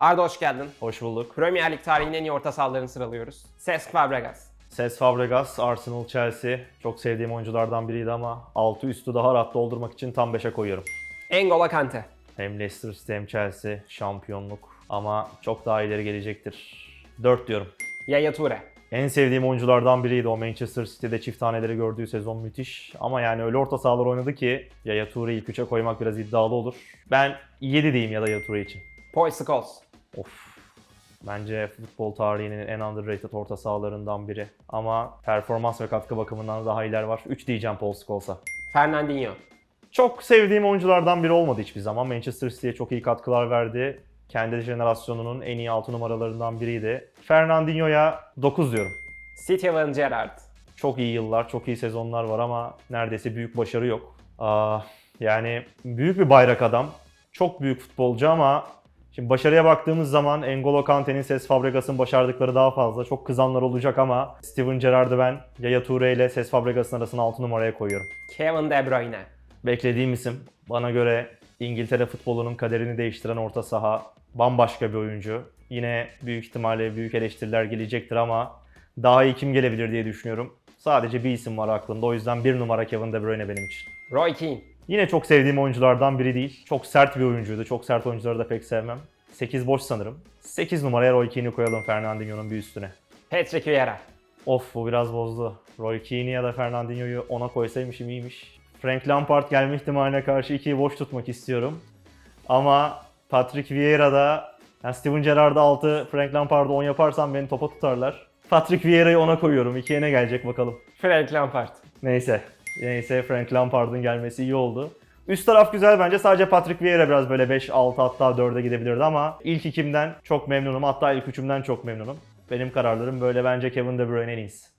Arda hoş geldin. Hoş bulduk. Premier Lig tarihinin en iyi orta sahalarını sıralıyoruz. Cesc Fabregas. Ses Fabregas, Arsenal, Chelsea. Çok sevdiğim oyunculardan biriydi ama altı üstü daha rahat doldurmak için tam 5'e koyuyorum. N'Golo Kante. Hem Leicester City hem Chelsea şampiyonluk ama çok daha ileri gelecektir. 4 diyorum. Yaya Toure. En sevdiğim oyunculardan biriydi. O Manchester City'de çift taneleri gördüğü sezon müthiş. Ama yani öyle orta sahalar oynadı ki Yaya Toure'yi ilk 3'e koymak biraz iddialı olur. Ben 7 diyeyim ya da Yaya Toure için. Paul Scholes. Of. Bence futbol tarihinin en underrated orta sahalarından biri. Ama performans ve katkı bakımından daha iyiler var. 3 diyeceğim Paul Scholes'a. Fernandinho. Çok sevdiğim oyunculardan biri olmadı hiçbir zaman. Manchester City'ye çok iyi katkılar verdi. Kendi jenerasyonunun en iyi 6 numaralarından biriydi. Fernandinho'ya 9 diyorum. Steven Gerrard. Çok iyi yıllar, çok iyi sezonlar var ama neredeyse büyük başarı yok. Aa, yani büyük bir bayrak adam. Çok büyük futbolcu ama şimdi başarıya baktığımız zaman N'Golo Kante'nin, Ses Fabregas'ın başardıkları daha fazla. Çok kızanlar olacak ama Steven Gerrard'ı ben Yaya Toure ile Ses Fabregas'ın arasına 6 numaraya koyuyorum. Kevin De Bruyne. Beklediğim isim. Bana göre İngiltere futbolunun kaderini değiştiren orta saha. Bambaşka bir oyuncu. Yine büyük ihtimalle büyük eleştiriler gelecektir ama daha iyi kim gelebilir diye düşünüyorum. Sadece bir isim var aklımda. O yüzden bir numara Kevin De Bruyne benim için. Roy Keane. Yine çok sevdiğim oyunculardan biri değil. Çok sert bir oyuncuydu. Çok sert oyuncuları da pek sevmem. 8 boş sanırım. 8 numaraya Roy Keane'i koyalım Fernandinho'nun bir üstüne. Patrick Vieira. Of bu biraz bozdu. Roy Keane'i ya da Fernandinho'yu ona koysaymışım iyiymiş. Frank Lampard gelme ihtimaline karşı ikiyi boş tutmak istiyorum. Ama Patrick Vieira'da yani Steven Gerrard'ı 6, Frank Lampard'ı 10 yaparsam beni topa tutarlar. Patrick Vieira'yı ona koyuyorum. İkiye ne gelecek bakalım. Frank Lampard. Neyse. Neyse Frank Lampard'ın gelmesi iyi oldu. Üst taraf güzel bence. Sadece Patrick Vieira biraz böyle 5, 6 hatta 4'e gidebilirdi ama ilk ikimden çok memnunum. Hatta ilk üçümden çok memnunum. Benim kararlarım böyle bence Kevin De Bruyne en iyisi.